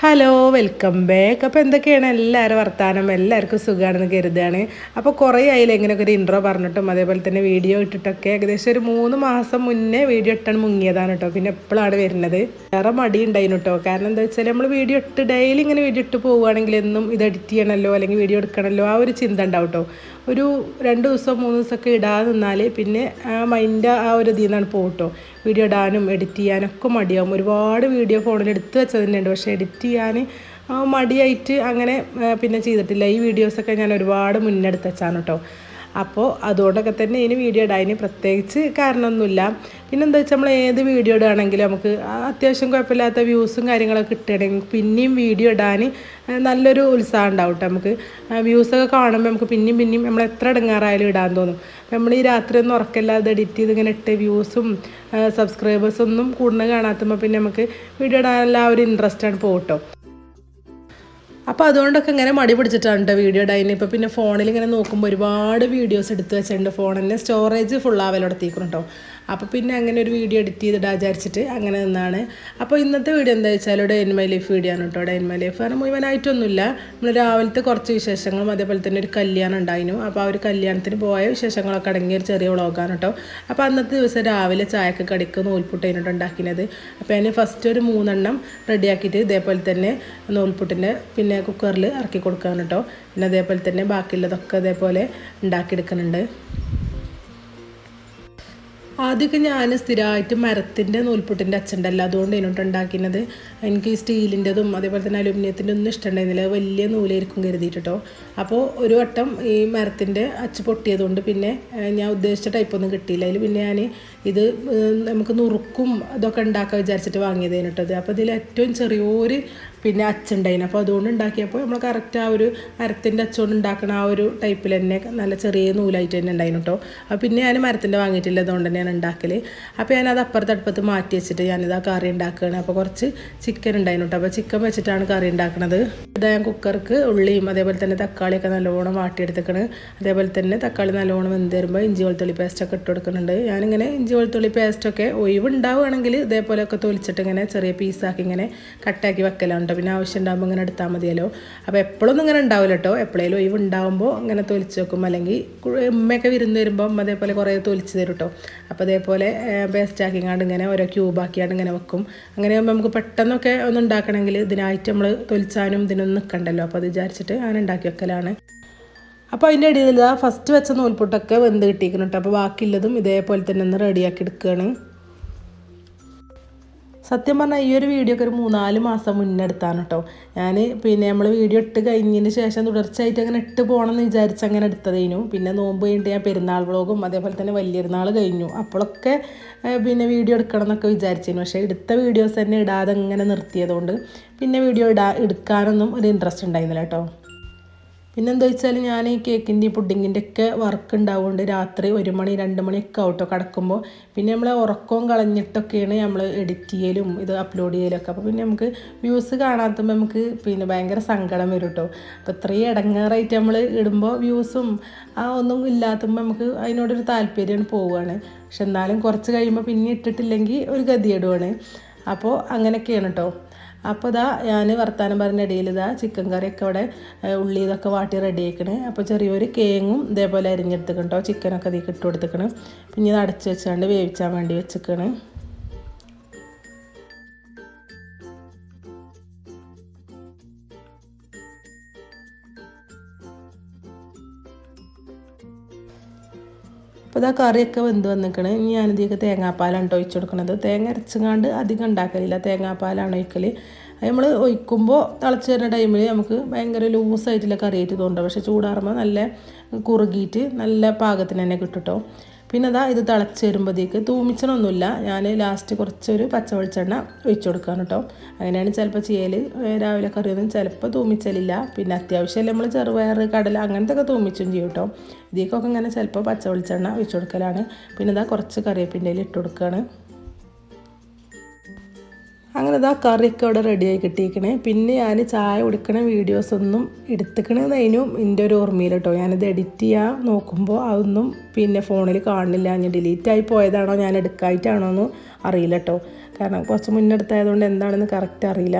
Hello welcome back അപ്പോൾ എന്തൊക്കെയാണ് എല്ലാവരും വർത്തമാനം എല്ലാവർക്കും സുഖമാണെന്ന് കരുതുകയാണ്. അപ്പോൾ കുറേ ആയില്ല ഇങ്ങനെയൊക്കെ ഒരു ഇൻട്രോ പറഞ്ഞിട്ടും അതേപോലെ തന്നെ വീഡിയോ ഇട്ടിട്ടൊക്കെ. ഏകദേശം ഒരു മൂന്ന് മാസം മുന്നേ വീഡിയോ ഇട്ടാണ് മുങ്ങിയതാണ് കേട്ടോ. പിന്നെ എപ്പോഴാണ് വരുന്നത്? വേറെ മടി ഉണ്ടായിരുന്നു കേട്ടോ. കാരണം എന്താ വെച്ചാൽ നമ്മൾ വീഡിയോ ഇട്ട് ഡെയിലി ഇങ്ങനെ വീഡിയോ ഇട്ട് പോവുകയാണെങ്കിൽ എന്നും ഇത് എഡിറ്റ് ചെയ്യണമല്ലോ അല്ലെങ്കിൽ വീഡിയോ എടുക്കണമല്ലോ ആ ഒരു ചിന്ത ഉണ്ടാവും കേട്ടോ. ഒരു രണ്ട് ദിവസം മൂന്ന് ദിവസമൊക്കെ ഇടാതെ നിന്നാൽ പിന്നെ ആ മൈൻഡ് ആ ഒരു ഇതിൽ നിന്നാണ് പോകട്ടോ. വീഡിയോ ഇടാനും എഡിറ്റ് ചെയ്യാനൊക്കെ മടിയാവും. ഒരുപാട് വീഡിയോ ഫോണിൽ എടുത്ത് വെച്ചത് തന്നെയുണ്ട്. പക്ഷേ എഡിറ്റ് ചെയ്യാൻ മടിയായിട്ട് അങ്ങനെ പിന്നെ ചെയ്തിട്ടില്ല. ഈ വീഡിയോസൊക്കെ ഞാൻ ഒരുപാട് മുന്നെടുത്ത് വെച്ചാണ് കേട്ടോ അപ്പോൾ അതുകൊണ്ടൊക്കെ തന്നെ ഇതിന് വീഡിയോ ഇടാൻ പ്രത്യേകിച്ച് കാരണമൊന്നുമില്ല. പിന്നെ എന്താ വെച്ചാൽ നമ്മൾ ഏത് വീഡിയോ ഇടുകയാണെങ്കിലും നമുക്ക് അത്യാവശ്യം കുഴപ്പമില്ലാത്ത വ്യൂസും കാര്യങ്ങളൊക്കെ കിട്ടുകയാണെങ്കിൽ പിന്നെയും വീഡിയോ ഇടാൻ നല്ലൊരു ഉത്സാഹം ഉണ്ടാവും നമുക്ക്. വ്യൂസൊക്കെ കാണുമ്പോൾ നമുക്ക് പിന്നെയും പിന്നെയും നമ്മൾ എത്ര ഇടങ്ങാറായാലും ഇടാൻ തോന്നും. നമ്മൾ ഈ രാത്രി ഒന്നും ഉറക്കമില്ലാതെ എഡിറ്റ് ചെയ്ത് ഇങ്ങനെ ഇട്ട് വ്യൂസും സബ്സ്ക്രൈബേഴ്സൊന്നും കൂടുന്ന കാണാത്തുമ്പോൾ പിന്നെ നമുക്ക് വീഡിയോ ഇടാനുള്ള ആ ഒരു ഇൻട്രസ്റ്റാണ് പോകട്ടോ അപ്പോൾ അതുകൊണ്ടൊക്കെ ഇങ്ങനെ മടി പിടിച്ചിട്ടാണ് കേട്ടോ വീഡിയോ ഡൈനിങ് ഇപ്പോൾ പിന്നെ ഫോണിൽ ഇങ്ങനെ നോക്കുമ്പോൾ ഒരുപാട് വീഡിയോസ് എടുത്ത് വെച്ചിട്ടുണ്ട്. ഫോണിന്റെ സ്റ്റോറേജ് ഫുൾ കേട്ടോ അപ്പോൾ പിന്നെ അങ്ങനെ ഒരു വീഡിയോ എഡിറ്റ് ചെയ്തിടാ വിചാരിച്ചിട്ട് അങ്ങനെ നിന്നാണ്. അപ്പോൾ ഇന്നത്തെ വീഡിയോ എന്താ വെച്ചാൽ ഇവിടെ ഇൻ മൈ ലൈഫ് വീഡിയോ ആണ് കേട്ടോ ഇവിടെ മൈ ലൈഫ് കാരണം മുഴുവനായിട്ടൊന്നുമില്ല. നമ്മൾ രാവിലത്തെ കുറച്ച് വിശേഷങ്ങളും അതേപോലെ തന്നെ ഒരു കല്യാണം ഉണ്ടായിരുന്നു അപ്പോൾ ആ ഒരു കല്യാണത്തിന് പോയ വിശേഷങ്ങളൊക്കെ അടങ്ങിയ ഒരു ചെറിയ വ്ളോഗാണ് കേട്ടോ അപ്പോൾ അന്നത്തെ ദിവസം രാവിലെ ചായക്ക് കടിക്ക് നൂൽപുട്ടേനോട്ട് ഉണ്ടാക്കിയത്. അപ്പോൾ ഞാൻ ഫസ്റ്റ് ഒരു മൂന്നെണ്ണം റെഡിയാക്കിയിട്ട് ഇതേപോലെ തന്നെ നൂൽപുട്ടിന്റെ പിന്നെ കുക്കറിൽ ഇറക്കി കൊടുക്കാൻ കേട്ടോ പിന്നെ അതേപോലെ തന്നെ ബാക്കിയുള്ളതൊക്കെ അതേപോലെ ഉണ്ടാക്കിയെടുക്കുന്നുണ്ട് ആദ്യമൊക്കെ ഞാൻ സ്ഥിരമായിട്ട് മരത്തിന്റെ നൂൽപുട്ടിന്റെ അച്ചുണ്ടല്ലോ അതുകൊണ്ട് ഇതിനോട്ട് ഉണ്ടാക്കിയത് എനിക്ക് സ്റ്റീലിന്റെതും അതേപോലെ തന്നെ അലുമിനിയത്തിന്റെ ഒന്നും ഇഷ്ടമുണ്ടായിരുന്നില്ല. വലിയ നൂലായിരിക്കും കരുതിയിട്ടോ അപ്പോൾ ഒരു വട്ടം ഈ മരത്തിന്റെ അച്ച് പൊട്ടിയതുകൊണ്ട് പിന്നെ ഞാൻ ഉദ്ദേശിച്ച ടൈപ്പൊന്നും കിട്ടിയില്ല. അതിൽ പിന്നെ ഞാൻ ഇത് നമുക്ക് നുറുക്കും ഇതൊക്കെ ഉണ്ടാക്കാൻ വിചാരിച്ചിട്ട് വാങ്ങിയത് അതിനിട്ടത് അപ്പോൾ ഇതിൽ ഏറ്റവും ചെറിയൊരു പിന്നെ അച്ചുണ്ടായിന് അപ്പോൾ അതുകൊണ്ട് ഉണ്ടാക്കിയപ്പോൾ നമ്മൾ കറക്റ്റ് ആ ഒരു മരത്തിന്റെ അച്ചുകൊണ്ട് ഉണ്ടാക്കുന്ന ആ ഒരു ടൈപ്പിൽ തന്നെ നല്ല ചെറിയ നൂലായിട്ട് തന്നെ ഉണ്ടായിരുന്നു കേട്ടോ അപ്പോൾ പിന്നെ ഞാൻ മരത്തിന്റെ വാങ്ങിയിട്ടില്ല അതുകൊണ്ട് തന്നെയാണ് ഉണ്ടാക്കൽ അപ്പോൾ ഞാനത് അപ്പുറത്തെ അടുപ്പത്ത് മാറ്റി വെച്ചിട്ട് ഞാനിത് ആ കറി ഉണ്ടാക്കുകയാണ് അപ്പോൾ കുറച്ച് ചിക്കൻ ഉണ്ടായിരുന്നു കേട്ടോ അപ്പോൾ ചിക്കൻ വെച്ചിട്ടാണ് കറി ഉണ്ടാക്കുന്നത് ഇതാ ഞാൻ കുക്കർക്ക് ഉള്ളിയും അതേപോലെ തന്നെ തക്കാളിയൊക്കെ നല്ലോണം വാട്ടിയെടുത്തേക്കണ്. അതേപോലെ തന്നെ തക്കാളി നല്ലോണം വെന്ത് വരുമ്പോൾ ഇഞ്ചി വെളുത്തുള്ളി പേസ്റ്റൊക്കെ ഇട്ട് കൊടുക്കുന്നുണ്ട്. ഞാനിങ്ങനെ ഇഞ്ചി വെളുത്തുള്ളി പേസ്റ്റൊക്കെ ഒഴിവുണ്ടാവുകയാണെങ്കിൽ ഇതേപോലെയൊക്കെ തൊലിച്ചിട്ട് ഇങ്ങനെ ചെറിയ പീസാക്കി ഇങ്ങനെ കട്ടാക്കി വെക്കലാണ് പിന്നെ ആവശ്യം ഉണ്ടാകുമ്പോൾ ഇങ്ങനെ എടുത്താൽ മതിയല്ലോ. അപ്പോൾ എപ്പോഴൊന്നും ഇങ്ങനെ ഉണ്ടാവില്ല കേട്ടോ എപ്പോഴേലും ഒഴിവ് ഉണ്ടാകുമ്പോൾ ഇങ്ങനെ തൊലിച്ച് വെക്കും. അല്ലെങ്കിൽ ഉമ്മയൊക്കെ വിരുന്ന് വരുമ്പോൾ അതേപോലെ കുറേ തൊലിച്ച് തരും കേട്ടോ അപ്പോൾ അതേപോലെ പേസ്റ്റ് ആക്കിങ്ങാണ്ട് ഇങ്ങനെ ഓരോ ക്യൂബാക്കിയാണ്ട് ഇങ്ങനെ വെക്കും. അങ്ങനെ ആകുമ്പോൾ നമുക്ക് പെട്ടെന്നൊക്കെ ഒന്ന് ഉണ്ടാക്കണമെങ്കിൽ ഇതിനായിട്ട് നമ്മൾ തൊലിച്ചാനും ഇതിനൊന്നും നിൽക്കണ്ടല്ലോ അപ്പോൾ അത് വിചാരിച്ചിട്ട് അങ്ങനെ ഉണ്ടാക്കി വെക്കലാണ്. അപ്പോൾ അതിന്റെ ഇടയിൽ ഫസ്റ്റ് വെച്ച നൂൽപുട്ടൊക്കെ വെന്ത് കിട്ടിയിരിക്കുന്നു കേട്ടോ അപ്പോൾ ബാക്കിയുള്ളതും ഇതേപോലെ തന്നെ ഒന്ന് റെഡിയാക്കി എടുക്കുകയാണ് സത്യം പറഞ്ഞാൽ ഈ ഒരു വീഡിയോ ഒക്കെ ഒരു മൂന്നാൽ മാസം മുന്നേ എടുത്താണ് കേട്ടോ ഞാൻ പിന്നെ നമ്മൾ വീഡിയോ ഇട്ട് കഴിഞ്ഞതിന് ശേഷം തുടർച്ചയായിട്ട് അങ്ങനെ ഇട്ട് പോകണം എന്ന് വിചാരിച്ച് അങ്ങനെ എടുത്തതേനു. പിന്നെ നോമ്പ് കഴിഞ്ഞിട്ട് ഞാൻ പെരുന്നാൾ വ്ളോഗും അതേപോലെ തന്നെ വലിയൊരുന്നാൾ കഴിഞ്ഞു. അപ്പോഴൊക്കെ പിന്നെ വീഡിയോ എടുക്കണം എന്നൊക്കെ വിചാരിച്ചിരുന്നു പക്ഷേ എടുത്ത വീഡിയോസ് തന്നെ ഇടാതെ ഇങ്ങനെ നിർത്തിയതുകൊണ്ട് പിന്നെ വീഡിയോ ഇടാ എടുക്കാനൊന്നും ഒരു ഇൻട്രസ്റ്റ് ഉണ്ടായിരുന്നില്ല കേട്ടോ പിന്നെന്താ വെച്ചാൽ ഞാൻ ഈ കേക്കിന്റെ പുഡിങ്ങിന്റെ ഒക്കെ വർക്ക് ഉണ്ടാവുകൊണ്ട് രാത്രി ഒരു മണി രണ്ട് മണിയൊക്കെ ആവട്ടോ കിടക്കുമ്പോൾ പിന്നെ നമ്മൾ ഉറക്കവും കളഞ്ഞിട്ടൊക്കെയാണ് നമ്മൾ എഡിറ്റ് ചെയ്യലും ഇത് അപ്ലോഡ് ചെയ്യലൊക്കെ. അപ്പോൾ പിന്നെ നമുക്ക് വ്യൂസ് കാണാത്തുമ്പോൾ നമുക്ക് പിന്നെ ഭയങ്കര സങ്കടം വരും കേട്ടോ അപ്പോൾ ഇത്രയും ഇടങ്ങാറായിട്ട് നമ്മൾ ഇടുമ്പോൾ വ്യൂസും ആ ഒന്നും ഇല്ലാത്തുമ്പോൾ നമുക്ക് അതിനോടൊരു താല്പര്യം പോവുകയാണ് പക്ഷെ എന്നാലും കുറച്ച് കഴിയുമ്പോൾ പിന്നെ ഇട്ടിട്ടില്ലെങ്കിൽ ഒരു ഗതിയിടുവാണ് അപ്പോൾ അങ്ങനെയൊക്കെയാണ് കേട്ടോ അപ്പോൾ ഇതാ ഞാൻ വർത്താനം പറഞ്ഞ ഇടയിൽ ഇതാ ചിക്കൻ കറിയൊക്കെ അവിടെ ഉള്ളി ഇതൊക്കെ വാട്ടി റെഡി ആക്കണേ. അപ്പോൾ ചെറിയൊരു കേങ്ങും ഇതേപോലെ അരിഞ്ഞെടുത്തിക്കണം ചിക്കനൊക്കെ അതിൽ ഇട്ട് കൊടുത്തിക്കണം. പിന്നെ ഇത് അടച്ച് വെച്ചാണ്ട് വേവിച്ചാൻ വേണ്ടി വെച്ചിക്കണ്. അപ്പോൾ ഇതാ കറിയൊക്കെ വെന്ത് വന്നിക്കണ്. ഇനി ഞാനിതിയൊക്കെ തേങ്ങാപ്പാലാണ് ഒഴിച്ച് കൊടുക്കുന്നത് തേങ്ങ അരച്ചങ്ങാണ്ട് അധികം ഉണ്ടാക്കലില്ല. തേങ്ങാപ്പാലാണ് ഒഴിക്കൽ അത് നമ്മൾ ഒഴിക്കുമ്പോൾ തിളച്ച് വരുന്ന ടൈമിൽ നമുക്ക് ഭയങ്കര ലൂസായിട്ടുള്ള കറിയായിട്ട് തോന്നുന്നുണ്ട്. പക്ഷേ ചൂടാറുമ്പോൾ നല്ല കുറുകിയിട്ട് നല്ല പാകത്തിന് തന്നെ കിട്ടും കേട്ടോ പിന്നെ അതാ ഇത് തിളച്ച് വരുമ്പോഴത്തേക്ക് തൂമിച്ചണമൊന്നുമില്ല. ഞാൻ ലാസ്റ്റ് കുറച്ചൊരു പച്ച വെളിച്ചെണ്ണ ഒഴിച്ചു കൊടുക്കാൻ കേട്ടോ. അങ്ങനെയാണ് ചിലപ്പോൾ ചെയ്യൽ രാവിലെ കറിയൊന്നും ചിലപ്പോൾ തൂമിച്ചലില്ല. പിന്നെ അത്യാവശ്യം നമ്മൾ ചെറുപയർ കടല അങ്ങനത്തെ ഒക്കെ തൂമിച്ചും ചെയ്യും കേട്ടോ. ഇതിലേക്കൊക്കെ ഇങ്ങനെ ചിലപ്പോൾ പച്ച വെളിച്ചെണ്ണ ഒഴിച്ചു കൊടുക്കലാണ്. പിന്നെ ഇതാ കുറച്ച് കറിവേപ്പിന്റെ ഇട്ട് കൊടുക്കുകയാണ് അങ്ങനെ ഇതാ കറിയൊക്കെ അവിടെ റെഡിയായി കിട്ടിയിരിക്കണേ. പിന്നെ ഞാൻ ചായ കുടിക്കണ വീഡിയോസൊന്നും അതിനും എന്റെ ഒരു ഓർമ്മയിൽ കേട്ടോ ഞാനിത് എഡിറ്റ് ചെയ്യാൻ നോക്കുമ്പോൾ അതൊന്നും പിന്നെ ഫോണിൽ കാണുന്നില്ല. ഞാൻ ഡിലീറ്റ് ആയി പോയതാണോ ഞാൻ എടുക്കായിട്ടാണോ എന്ന് അറിയില്ല കേട്ടോ കാരണം കുറച്ച് മുന്നെടുത്തായതുകൊണ്ട് എന്താണെന്ന് കറക്റ്റ് അറിയില്ല.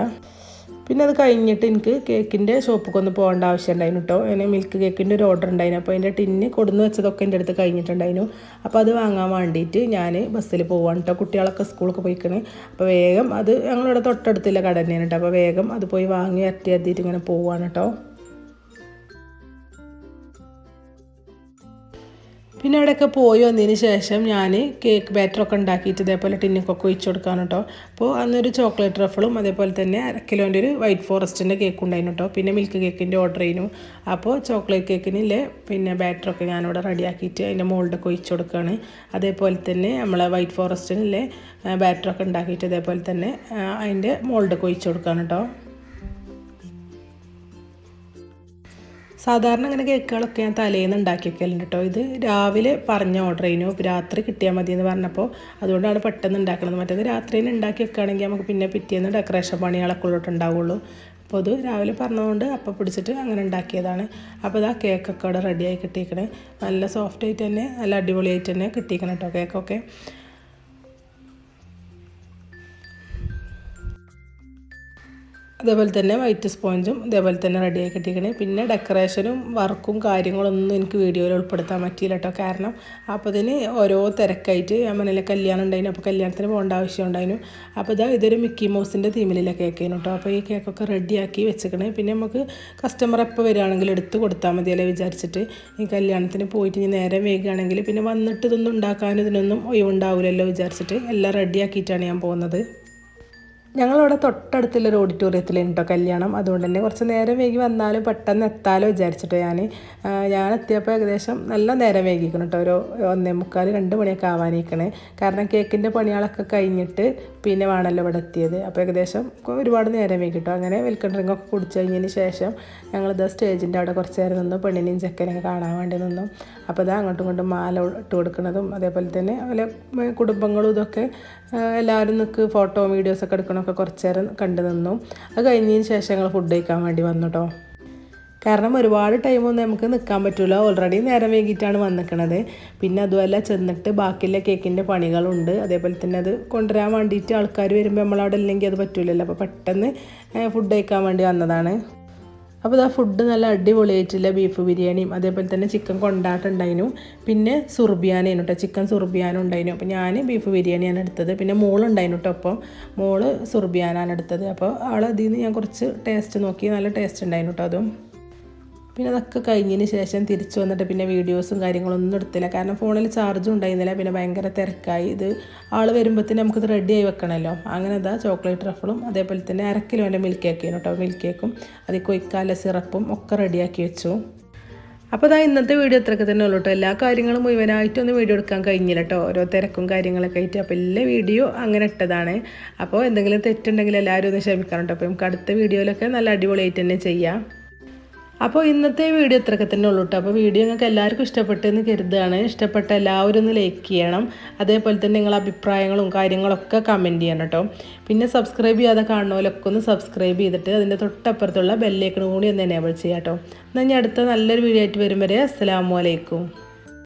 പിന്നെ അത് കഴിഞ്ഞിട്ട് എനിക്ക് കേക്കിന്റെ ഷോപ്പിലേക്ക് ഒന്ന് പോകേണ്ട ആവശ്യം ഉണ്ടായിരുന്നു കേട്ടോ. അങ്ങനെ മിൽക്ക് കേക്കിന്റെ ഒരു ഓർഡർ ഉണ്ടായിരുന്നു. അപ്പോൾ അതിന്റെ ടിന്ന് കൊടുന്ന് വെച്ചതൊക്കെ എന്റെ അടുത്ത് കഴിഞ്ഞിട്ടുണ്ടായിരുന്നു. അപ്പോൾ അത് വാങ്ങാൻ വേണ്ടിയിട്ട് ഞാൻ ബസ്സിൽ പോവാണ് കേട്ടോ. കുട്ടികളൊക്കെ സ്കൂളൊക്കെ പോയിക്കണേ. അപ്പോൾ വേഗം അത് ഞങ്ങളിവിടെ തൊട്ടടുത്തുള്ള കട തന്നെയാണ് കേട്ടോ. അപ്പോൾ വേഗം അത് പോയി വാങ്ങി അറ്റി എത്തിയിട്ട് ഇങ്ങനെ പോവാണ് കേട്ടോ. പിന്നെ അവിടെയൊക്കെ പോയി വന്നതിന് ശേഷം ഞാൻ കേക്ക് ബാറ്ററൊക്കെ ഉണ്ടാക്കിയിട്ട് ഇതേപോലെ ടിന്നിക്കൊക്കെ ഒഴിച്ചു കൊടുക്കാണ് കേട്ടോ അപ്പോൾ അന്നൊരു ചോക്ലേറ്റ് റഫളും അതേപോലെ തന്നെ അര കിലോന്റെ ഒരു വൈറ്റ് ഫോറസ്റ്റിന്റെ കേക്ക് ഉണ്ടായിരുന്നു കേട്ടോ പിന്നെ മിൽക്ക് കേക്കിന്റെ ഓർഡർ ചെയ്യുന്നു അപ്പോൾ ചോക്ലേറ്റ് കേക്കിനില്ലേ പിന്നെ ബാറ്ററൊക്കെ ഞാനിവിടെ റെഡിയാക്കിയിട്ട് അതിന്റെ മോൾഡൊക്കെ ഒഴിച്ചു കൊടുക്കുകയാണ് അതേപോലെ തന്നെ നമ്മളെ വൈറ്റ് ഫോറസ്റ്റിനില്ലേ ബാറ്ററൊക്കെ ഉണ്ടാക്കിയിട്ട് അതേപോലെ തന്നെ അതിന്റെ മോൾഡൊക്കെ ഒഴിച്ചു കൊടുക്കുകയാണ് കേട്ടോ സാധാരണ ഇങ്ങനെ കേക്കുകളൊക്കെ ഞാൻ തലേന്ന് ഉണ്ടാക്കി വെക്കലുണ്ട് കേട്ടോ ഇത് രാവിലെ പറഞ്ഞ ഓർഡർ ചെയ്യുന്നു രാത്രി കിട്ടിയാൽ മതി എന്ന് പറഞ്ഞപ്പോൾ അതുകൊണ്ടാണ് പെട്ടെന്ന് ഉണ്ടാക്കുന്നത് മറ്റേത് രാത്രിയിൽ ഉണ്ടാക്കി വെക്കുകയാണെങ്കിൽ നമുക്ക് പിന്നെ പിറ്റേന്ന് ഡെക്കറേഷൻ പണികളൊക്കെ ഉള്ളിട്ട് ഉണ്ടാവുള്ളൂ. അപ്പോൾ അത് രാവിലെ പറഞ്ഞതുകൊണ്ട് അപ്പം പിടിച്ചിട്ട് അങ്ങനെ ഉണ്ടാക്കിയതാണ്. അപ്പോൾ ഇതാ കേക്കൊക്കെ അവിടെ റെഡിയായി കിട്ടിയിരിക്കണേ നല്ല സോഫ്റ്റ് ആയിട്ട് തന്നെ നല്ല അടിപൊളിയായിട്ട് തന്നെ കിട്ടിയിരിക്കണം കേട്ടോ കേക്കൊക്കെ. അതേപോലെ തന്നെ വൈറ്റ് സ്പോഞ്ചും ഇതേപോലെ തന്നെ റെഡിയാക്കി കിട്ടിയിരിക്കണേ. പിന്നെ ഡെക്കറേഷനും വർക്കും കാര്യങ്ങളൊന്നും എനിക്ക് വീഡിയോയിൽ ഉൾപ്പെടുത്താൻ പറ്റിയില്ല കേട്ടോ കാരണം അപ്പോൾ ഇതിന് ഓരോ തിരക്കായിട്ട് ഞാൻ മനയിലെ കല്യാണം ഉണ്ടായിരുന്നു അപ്പോൾ കല്യാണത്തിന് പോകേണ്ട ആവശ്യം ഉണ്ടായിരുന്നു അപ്പോൾ ഇതാ ഇതൊരു മിക്കി മൗസിന്റെ തീമിലുള്ള കേക്കായിരുന്നു കേട്ടോ അപ്പോൾ ഈ കേക്കൊക്കെ റെഡിയാക്കി വെച്ചേക്കണേ പിന്നെ നമുക്ക് കസ്റ്റമർ എപ്പോൾ വരികയാണെങ്കിൽ എടുത്ത് കൊടുത്താൽ മതിയല്ലേ വിചാരിച്ചിട്ട്. ഈ കല്യാണത്തിന് പോയിട്ട് ഇനി നേരെ വൈകുകയാണെങ്കിൽ പിന്നെ വന്നിട്ട് ഇതൊന്നും ഉണ്ടാക്കാനും ഇതിനൊന്നും ഒഴിവുണ്ടാവില്ലല്ലോ വിചാരിച്ചിട്ട്. എല്ലാം റെഡിയാക്കിയിട്ടാണ് ഞാൻ പോകുന്നത്. ഞങ്ങളവിടെ തൊട്ടടുത്തുള്ള ഒരു ഓഡിറ്റോറിയത്തിലാണ് കേട്ടോ കല്യാണം. അതുകൊണ്ട് തന്നെ കുറച്ച് നേരം വൈകി വന്നാലും പെട്ടെന്ന് എത്താലോ വിചാരിച്ചിട്ട് ഞാൻ ഞാൻ എത്തിയപ്പോൾ ഏകദേശം നല്ല നേരം വൈകിക്കണം കേട്ടോ ഒരു ഒന്നേ മുക്കാൽ രണ്ട് മണിയൊക്കെ ആവാനിരിക്കണേ കാരണം കേക്കിന്റെ പണികളൊക്കെ കഴിഞ്ഞിട്ട് പിന്നെ വേണമല്ലോ ഇവിടെ എത്തിയത്. അപ്പോൾ ഏകദേശം ഒരുപാട് നേരം വൈകിട്ടോ അങ്ങനെ വെൽക്കം ഡ്രിങ്ക് ഒക്കെ കുടിച്ചു കഴിഞ്ഞതിന് ശേഷം ഞങ്ങളിത് സ്റ്റേജിന്റെ അവിടെ കുറച്ച് നേരം നിന്നു. പെണ്ണിനെയും ചെക്കനെയും കാണാൻ വേണ്ടി നിന്നു. അപ്പോൾ ഇത് അങ്ങോട്ടും ഇങ്ങോട്ടും മാല ഇട്ട് കൊടുക്കുന്നതും അതേപോലെ തന്നെ അതുപോലെ കുടുംബങ്ങളും ഇതൊക്കെ എല്ലാവരും നിൽക്ക് ഫോട്ടോ വീഡിയോസൊക്കെ എടുക്കണമൊക്കെ കുറച്ച് നേരം കണ്ടു നിന്നു. അത് കഴിഞ്ഞതിന് ശേഷം ഞങ്ങൾ ഫുഡ് കഴിക്കാൻ വേണ്ടി വന്നു കേട്ടോ കാരണം ഒരുപാട് ടൈമൊന്നും നമുക്ക് നിൽക്കാൻ പറ്റില്ല ഓൾറെഡി നേരം വൈകിട്ടാണ് വന്നിക്കണത്. പിന്നെ അതുമല്ല ചെന്നിട്ട് ബാക്കിയുള്ള കേക്കിന്റെ പണികളുണ്ട്. അതേപോലെ തന്നെ അത് കൊണ്ടുവരാൻ വേണ്ടിയിട്ട് ആൾക്കാർ വരുമ്പോൾ നമ്മളവിടെ ഇല്ലെങ്കിൽ അത് പറ്റില്ലല്ലോ അപ്പോൾ പെട്ടെന്ന് ഫുഡ് കഴിക്കാൻ വേണ്ടി വന്നതാണ്. അപ്പോൾ ഇതാ ഫുഡ് നല്ല അടിപൊളിയായിട്ടില്ല. ബീഫ് ബിരിയാണിയും അതേപോലെ തന്നെ ചിക്കൻ കൊണ്ടാട്ടുണ്ടായിരുന്നു പിന്നെ സുർബിയാനായിരുന്നു കേട്ടോ ചിക്കൻ സുർബിയാനും ഉണ്ടായിരുന്നു അപ്പോൾ ഞാൻ ബീഫ് ബിരിയാണിയാണ് എടുത്തത്. പിന്നെ മോളുണ്ടായിരുന്നു കേട്ടോ അപ്പോൾ മോൾ സുർബിയാനാണ് എടുത്തത്. അപ്പോൾ ആൾ അതിൽ നിന്ന് ഞാൻ കുറച്ച് ടേസ്റ്റ് നോക്കി. നല്ല ടേസ്റ്റ് ഉണ്ടായിരുന്നു കേട്ടോ അതും. പിന്നെ അതൊക്കെ കഴിഞ്ഞതിന് ശേഷം തിരിച്ചു വന്നിട്ട് പിന്നെ വീഡിയോസും കാര്യങ്ങളൊന്നും എടുത്തില്ല. കാരണം ഫോണിൽ ചാർജും ഉണ്ടായിരുന്നില്ല. പിന്നെ ഭയങ്കര തിരക്കായി. ഇത് ആൾ വരുമ്പോഴത്തേന് നമുക്കിത് റെഡി ആയി വെക്കണമല്ലോ അങ്ങനെ അതാ ചോക്ലേറ്റ് റഫളും അതേപോലെ തന്നെ അര കിലോന്റെ മിൽക്ക് കേക്കാണ് കേട്ടോ മിൽക്ക് കേക്കും അതിൽ കൊയ്ക്കാല സിറപ്പും ഒക്കെ റെഡിയാക്കി വെച്ചു. അപ്പോൾ അതാ ഇന്നത്തെ വീഡിയോ ഇത്രയൊക്കെ തന്നെ ഉള്ളൂ കേട്ടോ എല്ലാ കാര്യങ്ങളും മുഴുവനായിട്ടൊന്നും വീഡിയോ എടുക്കാൻ കഴിഞ്ഞില്ല കേട്ടോ ഓരോ തിരക്കും കാര്യങ്ങളൊക്കെ ആയിട്ട്. അപ്പോൾ എല്ലാ വീഡിയോ അങ്ങനെ ഇട്ടതാണ്. അപ്പോൾ എന്തെങ്കിലും തെറ്റുണ്ടെങ്കിൽ എല്ലാവരും ഒന്ന് ക്ഷമിക്കണം കേട്ടോ അപ്പോൾ നമുക്ക് അടുത്ത വീഡിയോയിലൊക്കെ നല്ല അടിപൊളിയായിട്ട് തന്നെ ചെയ്യാം. അപ്പോൾ ഇന്നത്തെ വീഡിയോ ഇത്രയൊക്കെ തന്നെ ഉള്ളൂ കേട്ടോ അപ്പോൾ വീഡിയോ നിങ്ങൾക്ക് എല്ലാവർക്കും ഇഷ്ടപ്പെട്ടെന്ന് കരുതുകയാണ്. ഇഷ്ടപ്പെട്ട എല്ലാവരും ഒന്ന് ലൈക്ക് ചെയ്യണം. അതേപോലെ തന്നെ നിങ്ങളുടെ അഭിപ്രായങ്ങളും കാര്യങ്ങളൊക്കെ കമന്റ് ചെയ്യണം കേട്ടോ പിന്നെ സബ്സ്ക്രൈബ് ചെയ്യാതെ കാണുന്നവരൊക്കെ ഒന്ന് സബ്സ്ക്രൈബ് ചെയ്തിട്ട് അതിന്റെ തൊട്ടപ്പുറത്തുള്ള ബെല്ലേക്കണ കൂടി ഒന്ന് എനേബിൾ ചെയ്യാം കേട്ടോ എന്നാൽ ഞാൻ അടുത്ത നല്ലൊരു വീഡിയോ ആയിട്ട് വരും വരെ അസ്സാം വലൈക്കും